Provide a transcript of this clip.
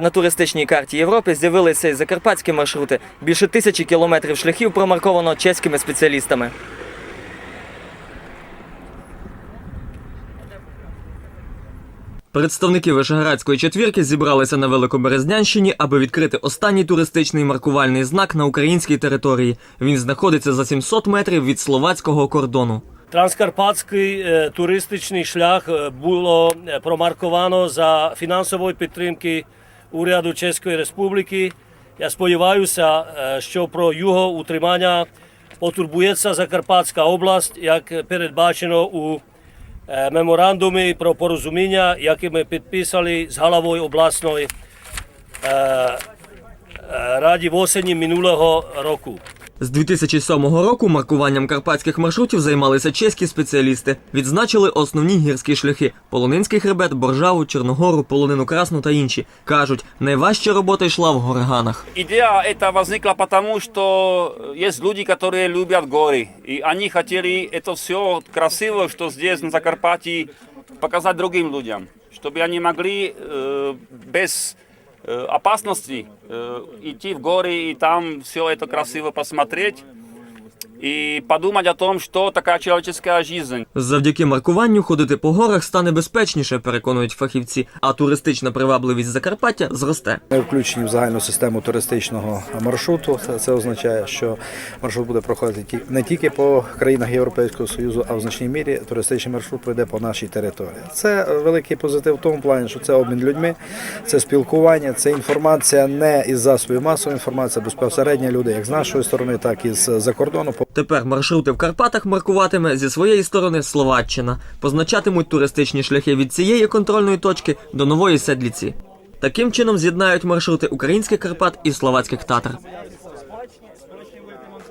На туристичній карті Європи з'явилися і закарпатські маршрути. Більше тисячі кілометрів шляхів промарковано чеськими спеціалістами. Представники Вишеградської четвірки зібралися на Великоберезнянщині, аби відкрити останній туристичний маркувальний знак на українській території. Він знаходиться за 700 метрів від словацького кордону. Транскарпатський е, туристичний шлях е, було е, промарковано за фінансової підтримки уряду Чеської Республіки. Я сподіваюся, е, що про його утримання потурбується Закарпатська область, як передбачено у е, меморандумі про порозуміння, яке ми підписали з головою обласної е, раді в осені минулого року. З 2007 року маркуванням карпатських маршрутів займалися чеські спеціалісти. Відзначили основні гірські шляхи: Полонинський хребет, Боржаву, Чорногору, Полонину Красну та інші. кажуть, найважча робота йшла в горганах. Идея эта возникла потому, что есть люди, которые любят горы. И они хотели это все красиво, что здесь на Закарпатье, показать другим людям. Чтобы они могли э, без э, опасности э, идти в горы и там все это красиво посмотреть. И подумать о том, что такая человеческая жизнь. Завдяки маркуванню ходити по горах стане безпечніше, переконують фахівці, а туристична привабливість Закарпаття зросте. Ми включені в загальну систему туристичного маршруту. Це, це означає, що маршрут буде проходити ті- не тільки по країнах Європейського Союзу, а в значній мірі туристичний маршрут пройде по нашій території. Це великий позитив в тому плані, що це обмін людьми, це спілкування, це інформація не із засобів масової інформації, а безпосередньо люди, як з нашої сторони, так і з-за кордону. Тепер маршрути в Карпатах маркуватиме зі своєї сторони Словаччина. Позначатимуть туристичні шляхи від цієї контрольної точки до нової седліці. Таким чином з'єднають маршрути українських Карпат і словацьких татар.